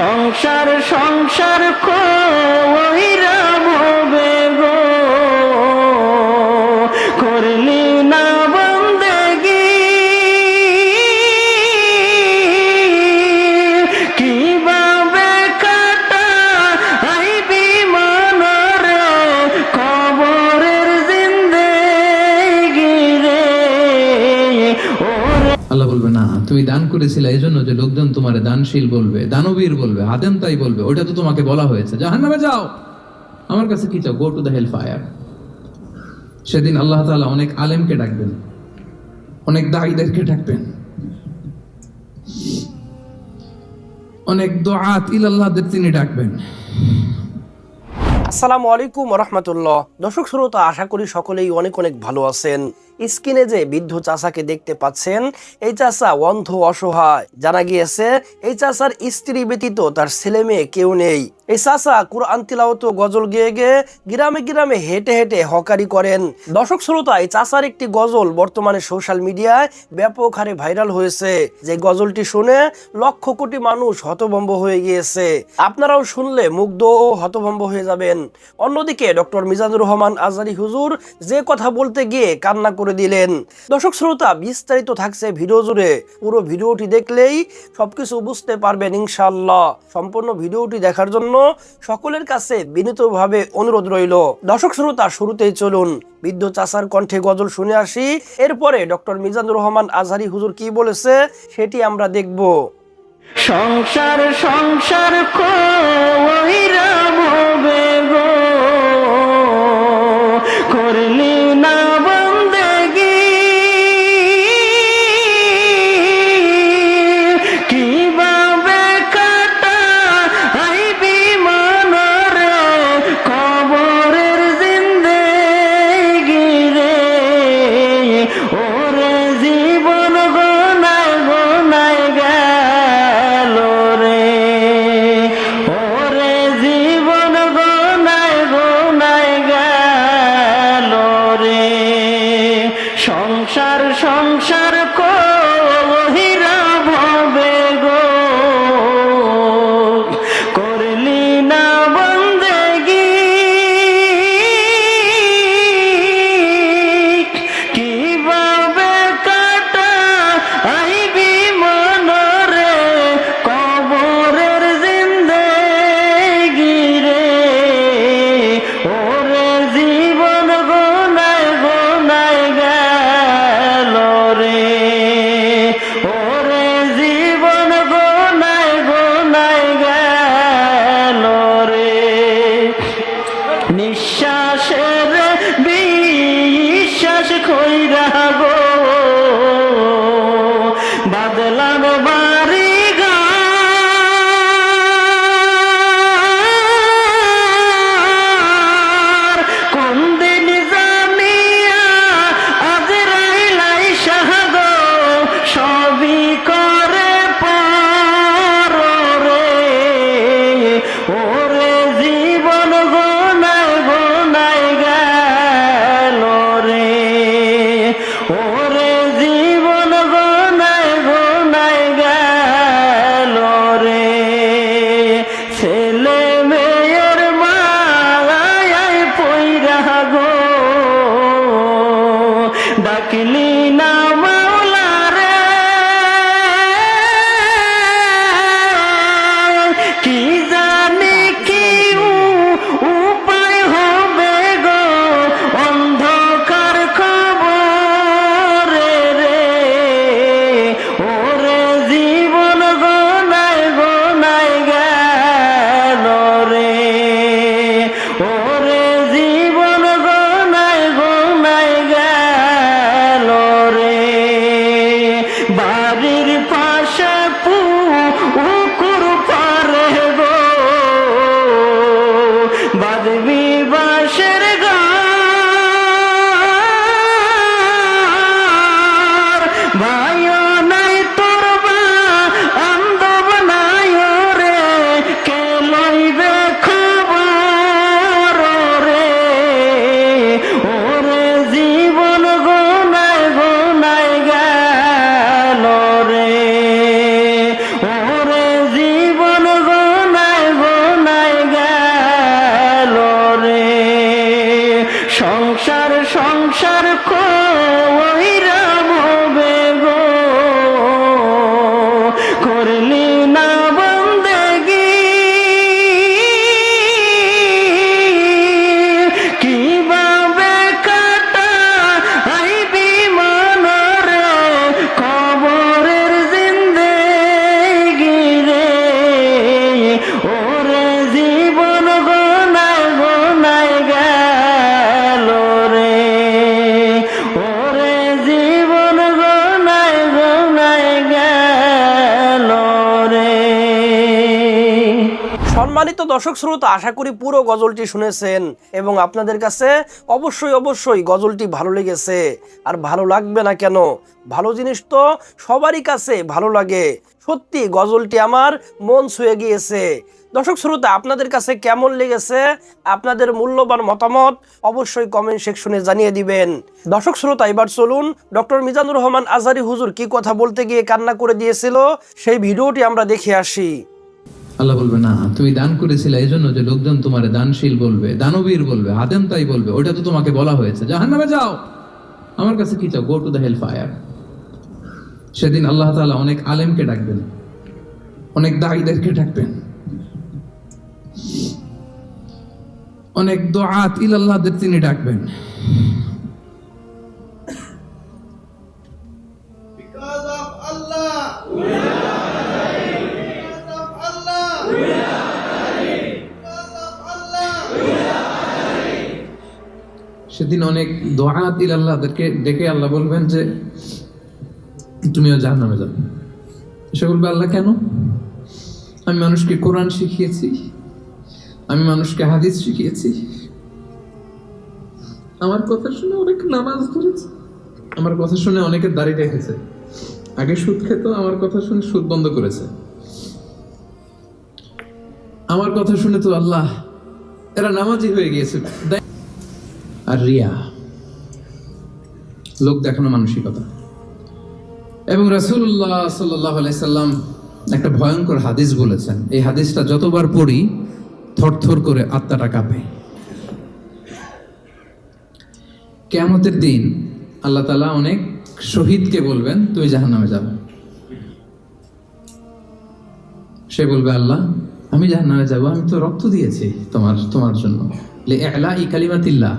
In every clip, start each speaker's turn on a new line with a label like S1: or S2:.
S1: সংসার সংসার কইরাম
S2: তুমি দান করেছিলে এই জন্য যে লোকজন তোমার দানশীল বলবে, দানবীর বলবে, আদেম তাই বলবে ওটা তো তোমাকে বলা হয়েছে। জাহান্নামে যাও! আমার কাছে কি চাও? Go to the hell fire সেদিন আল্লাহ তাআলা অনেক আলেমকে ডাকবেন, অনেক দায়ীদেরকে ডাকবেন। অনেক দোয়াত ইলাল্লাহদের তিনি ডাকবেন।
S3: আসসালামু আলাইকুম রহমতুল্লাহ। দর্শক, শ্রোতা, আশা করি সকলেই অনেক অনেক ভালো আছেন। স্ক্রিনে যে বৃদ্ধ চাচাকে দেখতে পাচ্ছেন, এই চাচা অন্ধ অসহায়। জানা গিয়েছে, এই চাচার স্ত্রী ব্যতীত তার ছেলে মেয়ে কেউ নেই। এই চাচা কুরআন তিলাওয়াত ও গজল গেয়ে গেয়ে গ্রামে গ্রামে হেঁটে হেঁটে হকারি করেন। দর্শক শ্রোতা, এই চাচার একটি গজল বর্তমানে সোশ্যাল মিডিয়ায় ব্যাপক হারে ভাইরাল হয়েছে। যে গজলটি শুনে লক্ষ কোটি মানুষ হতভম্ব হয়ে গিয়েছে। আপনারাও শুনলে মুগ্ধ ও হতভম্ব হয়ে যাবেন। অন্যদিকে ডক্টর মিজানুর রহমান আজারি হুজুর যে কথা বলতে গিয়ে কান্না করে দিলেন। দর্শক শ্রোতা, বিস্তারিত থাকছে ভিডিও জুড়ে। পুরো ভিডিওটি দেখলেই সবকিছু বুঝতে পারবেন ইনশাআল্লাহ। সম্পূর্ণ ভিডিওটি দেখার জন্য সকলের কাছে বিনীতভাবে অনুরোধ রইল। দর্শক শ্রোতা, শুরুতেই চলুন। বৃদ্ধ চাচার কণ্ঠে গজল শুনে আসি। এরপরে ডক্টর মিজানুর রহমান আজহারি হুজুর কি বলেছে, সেটি আমরা দেখব।
S1: সংসার সংসার কইরাম হবে। ডাকলি না
S3: সম্মানিত দর্শক শ্রোতা, আশা করি পুরো গজলটি শুনেছেন এবং আপনাদের কাছে অবশ্যই অবশ্যই গজলটি ভালো লেগেছে। আর ভালো লাগবে না কেন? ভালো জিনিস তো সবারই কাছে ভালো লাগে। সত্যি গজলটি আমার মন ছুঁয়ে গিয়েছে। দর্শক শ্রোতা, আপনাদের কাছে কেমন লেগেছে? আপনাদের মূল্যবান মতামত অবশ্যই কমেন্ট সেকশনে জানিয়ে দিবেন। দর্শক শ্রোতা, এবার চলুন ডক্টর মিজানুর রহমান আজারি হুজুর কি কথা বলতে গিয়ে কান্না করে দিয়েছিল? সেই ভিডিওটি আমরা দেখে আসি।
S2: আল্লাহ বলবে, না, তুমি দান করেছিলে এই জন্য যে লোকজন তোমার দানশীল বলবে, দানবীর বলবে, আদেম তাই বলবে ওটা তো তোমাকে বলা হয়েছে। জাহান্নামে যাও। আমার কাছে কি চাও? Go to the hell fire সেদিন আল্লাহ তাআলা অনেক আলেমকে ডাকবেন, অনেক দায়ীদেরকে ডাকবেন। অনেক দোয়াত ইল আল্লাহদের তিনি ডাকবেন। সেদিন অনেক দোয়াত ইলাল্লাহদেরকে ডেকে আল্লাহ বলবেন যে, তুমিও জাহান্নামে যাবে সে বলবে, আল্লাহ, কেন? আমি মানুষকে কোরআন শিখিয়েছি, আমি মানুষকে হাদিস শিখিয়েছি। আমার কথা শুনে অনেক নামাজ ধরেছে। আমার কথা শুনে অনেকে দাড়ি রেখেছে। আগে সুদ খেত, আমার কথা শুনে সুদ বন্ধ করেছে। আমার কথা শুনে তো আল্লাহ, এরা নামাজি হয়ে গিয়েছে আর রিয়া, লোক দেখানো মানসিকতা। এবং রাসূলুল্লাহ সাল্লাহ সাল্লাম একটা ভয়ঙ্কর হাদিস বলেছেন। এই হাদিসটা যতবার পড়ি, থরথর করে আত্মাটা কাঁপে। কেয়ামতের দিন আল্লাহ তালা অনেক শহীদকে বলবেন তুমি জাহান নামে যাবে সে বলবে, আল্লাহ, আমি জাহান নামে যাব, আমি তো রক্ত দিয়েছি তোমার তোমার জন্য। এলা ই কালিমাতিল্লাহ।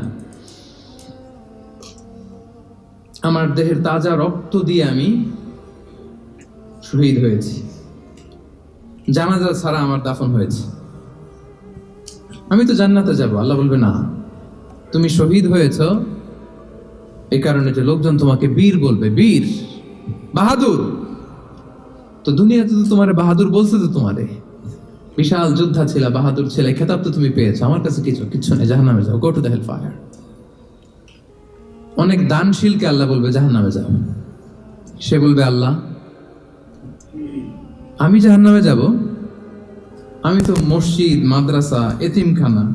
S2: আমার দেহের তাজা রক্ত দিয়ে আমি শহীদ হয়েছি। জানাজা ছাড়া আমার দাফন হয়েছে। আমি তো জান্নাতে যাব, আল্লাহ বলবে, না, তুমি শহীদ হয়েছ এই কারণে যে লোকজন তোমাকে বীর বলবে, বীর, বাহাদুর। তো দুনিয়াতে তো তোমার বাহাদুর বলছে তো তোমারে। বিশাল যোদ্ধা ছিল, বাহাদুর ছিল, খেতাব তো তুমি পেয়েছ। আমার কাছে কিছু কিচ্ছু নেই, জাহান্নামে যাও go to the hell fire অনেক দানশীলকে আল্লাহ বলবে জাহান নামে যাও। সে বলবে, আল্লাহ, আমি জাহান নামে যাব। আমি তো মসজিদ, মাদ্রাসা, এতিমখানা,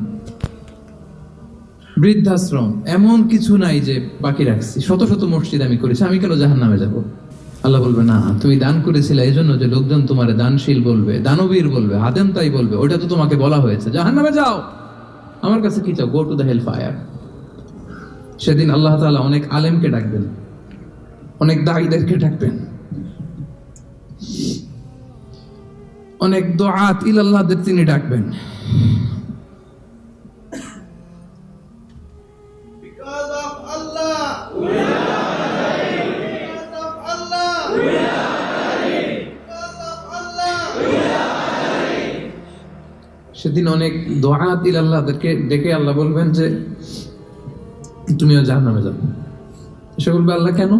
S2: বৃদ্ধাশ্রম, এমন কিছু নাই যে বাকি রাখছি। শত শত মসজিদ আমি করেছি, আমি কেন জাহান নামে যাব? আল্লাহ বলবে, না, তুমি দান করেছিলে এই জন্য যে লোকজন তোমার দানশীল বলবে, দানবীর বলবে আদেম তাই বলবে ওটা তো তোমাকে বলা হয়েছে। জাহান নামে যাও! আমার কাছে কি চাও? Go to the help fire সেদিন আল্লাহ তালা অনেক আলেমকে ডাকবেন অনেক দায়ীদেরকে ডাকবেন অনেক দোয়াত ইলাল্লাহদের তিনি ডাকবেন. সেদিন অনেক দোয়াত ইলাল্লাহদেরকে ডেকে আল্লাহ বলবেন যে তুমিও জাহান্নামে যাবে সে বলবে, আল্লাহ, কেন?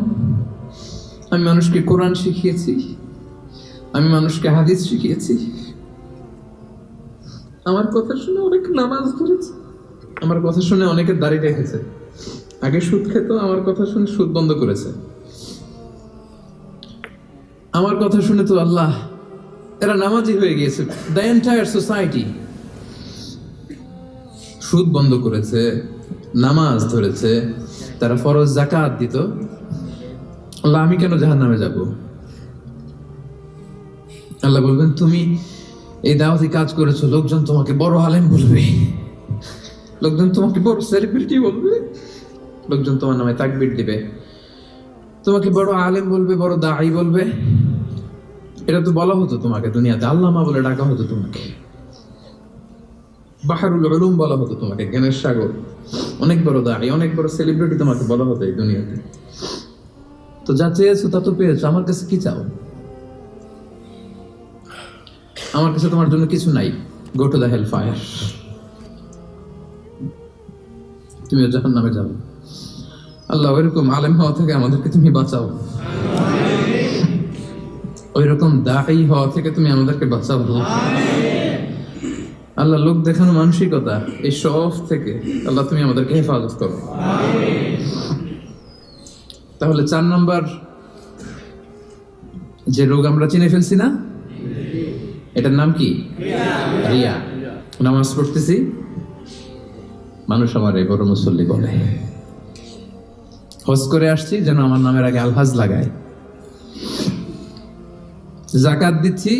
S2: আমি মানুষকে কোরআন শিখিয়েছি। আমি মানুষকে হাদিস শিখিয়েছি। আমার কথা শুনে অনেক নামাজ ধরেছে। আমার কথা শুনে অনেকে দাড়ি রেখেছে। আগে সুদ খেত, আমার কথা শুনে সুদ বন্ধ করেছে। আমার কথা শুনে তো আল্লাহ, এরা নামাজি হয়ে গিয়েছে। দ্য এন্টায়ার সোসাইটি সুদ বন্ধ করেছে। নামাজ ধরেছে, তারা ফরজ জাকাত দিত। আল্লাহ, আমি কেন জাহান নামে যাব? আল্লাহ বলবেন, তুমি এই দাওয়াতি কাজ করেছ, লোকজন তোমাকে বড় আলেম বলবে। লোকজন তোমাকে বড় সেলিব্রিটি বলবে। লোকজন তোমার নামে তাকবির দিবে। তোমাকে বড় আলেম বলবে, বড় দায়ী বলবে। এটা তো বলা হতো তোমাকে, দুনিয়াতে আল্লামা বলে ডাকা হতো তোমাকে। বাহারুল উলুম বলা হতো তোমাকে, জ্ঞানের সাগর। অনেক বড় দাঁড়ি, অনেক বড় সেলিব্রিটি তোমাকে বলা হতো এই দুনিয়াতে। তো যা চেয়েছো তা তো পেয়েছ, আমার কাছে কি চাও? আমার কাছে তোমার জন্য কিছু নাই। Go to the hell fire তুমিও যখন নামে যাও আল্লাহ ওইরকম আলেম হওয়া থেকে আমাদেরকে তুমি বাঁচাও। ওই রকম দায়ী হওয়া থেকে তুমি আমাদেরকে বাঁচাও। আল্লাহ লোক দেখানো মানসিকতা, এই সব থেকে আল্লাহ তুমি আমাদেরকে হেফাজত করো। তাহলে চার নম্বর, যে রোগ আমরা চিনে ফেলছি না, এটার নাম কি? রিয়া। নামাজ পড়তেছি, মানুষ আমার এই বড় মুসল্লি বলে। হজ করে আসছি, যেন আমার নামের আগে আলহাজ লাগায়। জাকাত দিচ্ছি,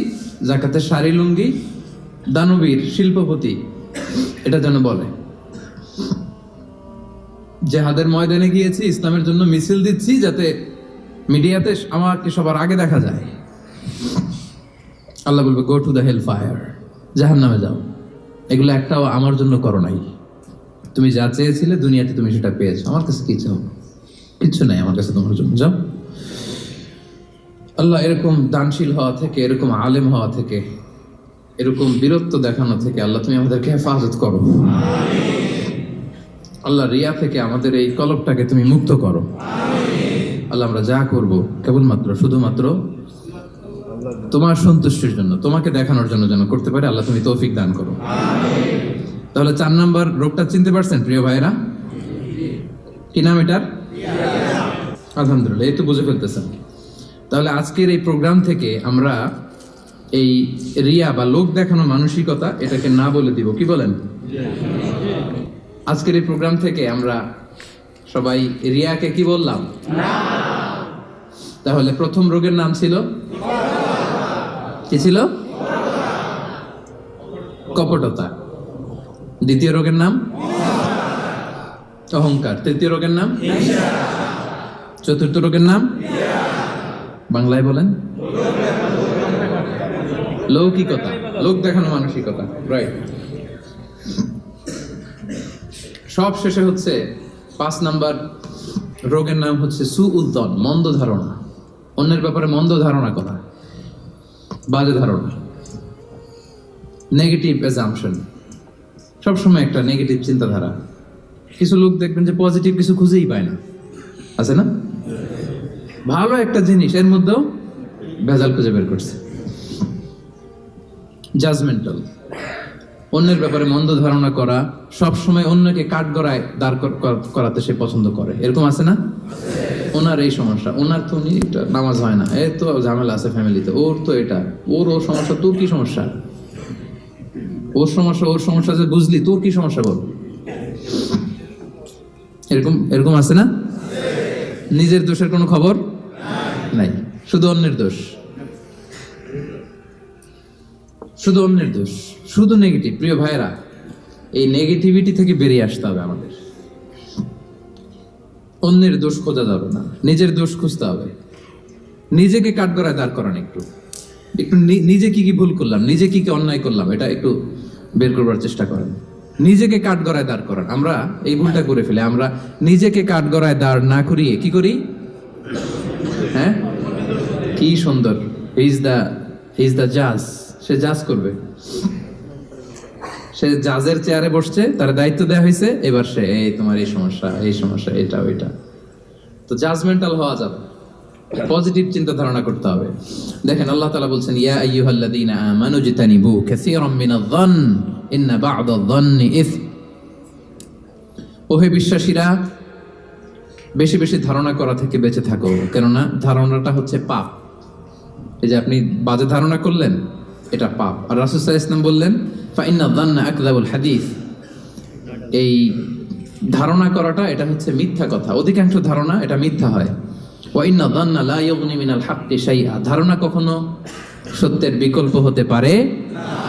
S2: জাকাতের শাড়ি, লুঙ্গি দানবীর শিল্পপতি, এটা যেন বলে। জেহাদের ময়দানে গিয়েছি, ইসলামের জন্য মিছিল দিচ্ছি যাতে মিডিয়াতে আমাকে সবার আগে দেখা যায়। আল্লাহ বলবে go to the hell fire জাহান নামে যাও। এগুলো একটাও আমার জন্য করো নাই। তুমি যা চেয়েছিলে দুনিয়াতে তুমি সেটা পেয়েছ। আমার কাছে কি চাও? কিচ্ছু নাই আমার কাছে তোমার জন্য। যাও। আল্লাহ এরকম দানশীল হওয়া থেকে, এরকম আলেম হওয়া থেকে এরকম বীরত্ব দেখানো থেকে আল্লাহ তুমি আমাদেরকে হেফাজত করো। আল্লাহ রিয়া থেকে আমাদের এই কলবটাকে তুমি মুক্ত করো। আল্লাহ আমরা যা করব কেবলমাত্র, শুধুমাত্র তোমার সন্তুষ্টির জন্য, তোমাকে দেখানোর জন্য যেন করতে পারে, আল্লাহ তুমি তৌফিক দান করো। তাহলে চার নাম্বার রোগটা চিনতে পারছেন প্রিয় ভাইরা কি নাম এটার? আলহামদুলিল্লাহ, এই তো বুঝে ফেলতেছেন। তাহলে আজকের এই প্রোগ্রাম থেকে আমরা এই রিয়া বা লোক দেখানো মানসিকতা এটাকে না বলে দিব। কি বলেন? আজকের এই প্রোগ্রাম থেকে আমরা সবাই রিয়াকে কি বললাম? তাহলে প্রথম রোগের নাম ছিল? কি ছিল? কপটতা। দ্বিতীয় রোগের নাম? অহংকার। তৃতীয় রোগের নাম? চতুর্থ রোগের নাম? বাংলায় বলেন? লৌকিকতা, লোক দেখানো মানসিকতা রাইট সব শেষে হচ্ছে পাঁচ নাম্বার রোগের নাম হচ্ছে সু উদ্দন মন্দ ধারণা। অন্যের ব্যাপারে মন্দ ধারণা করা, বাজে ধারণা। নেগেটিভ অ্যাজাম্পশন সবসময় একটা নেগেটিভ চিন্তাধারা। কিছু লোক দেখবেন যে পজিটিভ কিছু খুঁজেই পায় না। আছে না? ভালো একটা জিনিস, এর মধ্যেও ভেজাল খুঁজে বের করছে। জাজমেন্টাল অন্যের ব্যাপারে মন্দ ধারণা করা সব সময় অন্যকে কাঠ গড়ায় দাঁড় কর- কর- করাতে সে পছন্দ করে। এরকম আছে না? ওনার এই সমস্যা। ওনার তো উনি নামাজ হয় না। এ তো ঝামেলা আছে ফ্যামিলিতে। ওর তো এটা। ওর ওর সমস্যা, তোর কি সমস্যা? ওর সমস্যা ওর সমস্যা যে বুঝলি, তোর কি সমস্যা বল? এরকম এরকম আছে না? নিজের দোষের কোনো খবর? নাই। শুধু অন্যের দোষ। শুধু অন্যের দোষ, শুধু নেগেটিভ প্রিয় ভাইয়েরা, এই নেগেটিভিটি থেকে বেরিয়ে আসতে হবে আমাদের। অন্যের দোষ খোঁজা যাবে না, নিজের দোষ খুঁজতে হবে। নিজেকে কাঠগড়ায় দাঁড় করান একটু। একটু নিজে কি কি ভুল করলাম, নিজে কি কি অন্যায় করলাম, এটা একটু বের করবার চেষ্টা করেন। নিজেকে কাঠগড়ায় দাঁড় করান। আমরা এই ভুলটা করে ফেলে। আমরা নিজেকে কাঠগড়ায় দাঁড় না করিয়ে কি করি? হ্যাঁ? কি সুন্দর। ইজ দ্য ইজ দ্য জাজ সে জাজ করবে। সে জাজের চেয়ারে বসছে, তার দায়িত্ব দেওয়া হয়েছে এবার সে, এই তোমার এই সমস্যা এই সমস্যা, এটা, ওইটা। তো জাজমেন্টাল হওয়া যাবে। পজিটিভ চিন্তা ধারণা করতে হবে। দেখেন, আল্লাহ তালা বলছেন, ইয়া আইয়ুহাল্লাযীনা আমানু জিতানিবু কাসীরাম মিনায-যন্ন ইন্না বা'দায-যন্নি ইসম ওহে বিশ্বাসীরা, বেশি বেশি ধারণা করা থেকে বেঁচে থাকো। কেননা ধারণাটা হচ্ছে পাপ। এই যে আপনি বাজে ধারণা করলেন এটা পাপ। আর রাসুসাহ ইসলাম বললেন, ফাইন্না দান্না আকদাবুল হাদিস। এই ধারণা করাটা, এটা হচ্ছে মিথ্যা কথা। অধিকাংশ ধারণা এটা মিথ্যা হয়। ওয়াইন্না দান্না লা মিনাল ধারণা কখনো সত্যের বিকল্প হতে পারে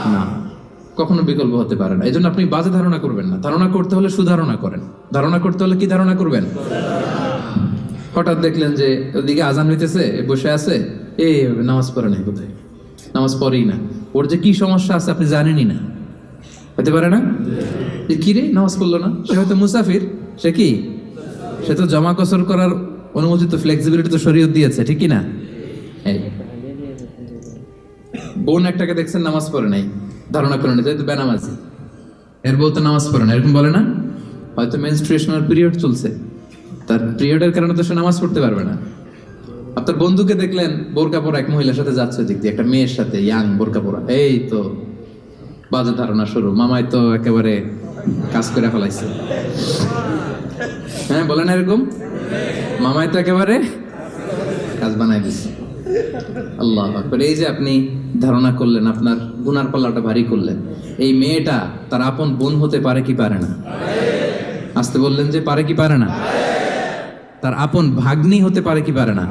S2: না। কখনো বিকল্প হতে পারে না। এই জন্য আপনি বাজে ধারণা করবেন না। ধারণা করতে হলে সুধারণা করেন। ধারণা করতে হলে কি ধারণা করবেন? হঠাৎ দেখলেন যে ওদিকে আজান হইতেছে, বসে আছে, এ, নামাজ পড়ে নাই কোথায়? নামাজ পড়েই না। ওর যে কি সমস্যা আছে আপনি জানেনই না। হতে পারে না? যে কি রে, নামাজ পড়ল না? সে হয়তো মুসাফির, সে কি? সে তো জমা কসর করার অনুমোদিত ফ্লেক্সিবিলিটি তো শরীয়ত দিয়েছে, ঠিক না? বোন একটাকে দেখছেন নামাজ পড়ে নাই, ধারণা করে নিতে তো বেনামাজি। এর বউ তো নামাজ পড়ে না, এরকম বলে না? হয়তো মেনস্ট্রুয়েশনাল পিরিয়ড চলছে। তার পিরিয়ডের কারণে তো সে নামাজ পড়তে পারবে না। আপনার বন্ধুকে দেখলেন বোরকা পরা এক মহিলার সাথে যাচ্ছে দিক দিয়ে, একটা মেয়ের সাথে ইয়াং বোরকা পরা এই তো, বাজে ধারণা শুরু। মামাই তো একেবারে কাজ করে ফেলাইছে। হ্যাঁ বলেন এরকম। মামাই তো একেবারে কাজ বানাই দিছে। আল্লাহ আকবার। এই যে আপনি ধারণা করলেন, আপনার গুনার পাল্লাটা ভারী করলেন। এই মেয়েটা তার আপন বোন হতে পারে কি পারে না? আসতে বললেন যে পারে কি পারে না? তার আপন ভাগ্নি হতে পারে কি পারে না?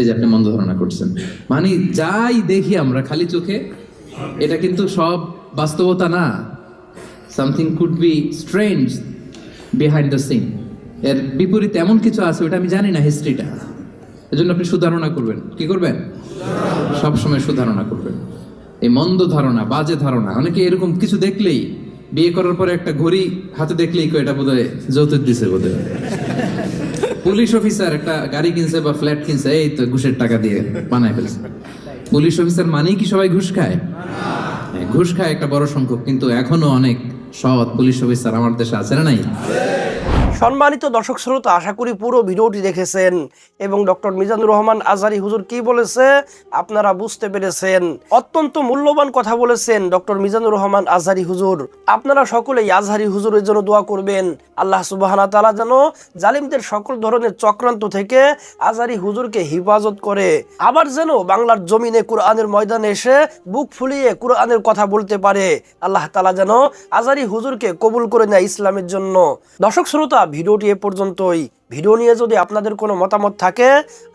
S2: এই যে আপনি মন্দ ধারণা করছেন। মানে যাই দেখি আমরা, খালি চোখে, এটা কিন্তু সব বাস্তবতা না। Something could be strange behind the scene এর বিপরীতে এমন কিছু আছে, ওটা আমি জানি না হিস্ট্রিটা এজন্য আপনি সুধারণা করবেন। কি করবেন? সব সময় সুধারণা করবেন। এই মন্দ ধারণা, বাজে ধারণা, অনেকে এরকম কিছু দেখলেই, বিয়ে করার পরে একটা ঘড়ি হাতে দেখলেই এটা বোধহয় যৌতুক দিছে বোধহয়। পুলিশ অফিসার একটা গাড়ি কিনছে বা ফ্ল্যাট কিনছে এই তো ঘুষের টাকা দিয়ে বানায় ফেলছে। পুলিশ অফিসার মানেই কি সবাই ঘুষ খায়? হ্যাঁ, ঘুষ খায় একটা বড় সংখ্যক কিন্তু এখনও অনেক সৎ পুলিশ অফিসার আমার দেশে আছে না নাই?
S3: সম্মানিত দর্শক শ্রোতা, আশা করি পুরো ভিডিওটি দেখেছেন এবং ডক্টর মিজানুর রহমান আজারি হুজুর কি বলেছে আপনারা বুঝতে পেরেছেন। অত্যন্ত মূল্যবান কথা বলেছেন ডক্টর মিজানুর রহমান আজহারি হুজুর। আপনারা সকলেই আজহারি হুজুরের জন্য দোয়া করবেন। আল্লাহ সুবাহানা তালা যেন জালিমদের সকল ধরনের চক্রান্ত থেকে আজহারি হুজুরকে হিফাজত করে। আবার যেন বাংলার জমিনে কোরআনের ময়দানে এসে বুক ফুলিয়ে কোরআনের কথা বলতে পারে। আল্লাহ তালা যেন আজারি হুজুরকে কবুল করে নেয় ইসলামের জন্য। দর্শক শ্রোতা ভিডিওটি এ পর্যন্তই। ভিডিও নিয়ে যদি আপনাদের কোনো মতামত থাকে,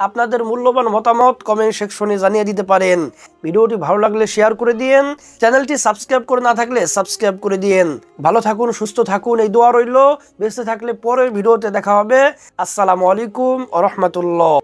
S3: আপনাদের মূল্যবান মতামত কমেন্ট সেকশনে জানিয়ে দিতে পারেন। ভিডিওটি ভালো লাগলে শেয়ার করে দিয়েন। চ্যানেলটি সাবস্ক্রাইব করে না থাকলে সাবস্ক্রাইব করে দিয়েন। ভালো থাকুন, সুস্থ থাকুন, এই দোয়া রইল। বেঁচে থাকলে পরের ভিডিওতে দেখা হবে। আসসালামু আলাইকুম রহমতুল্লাহ।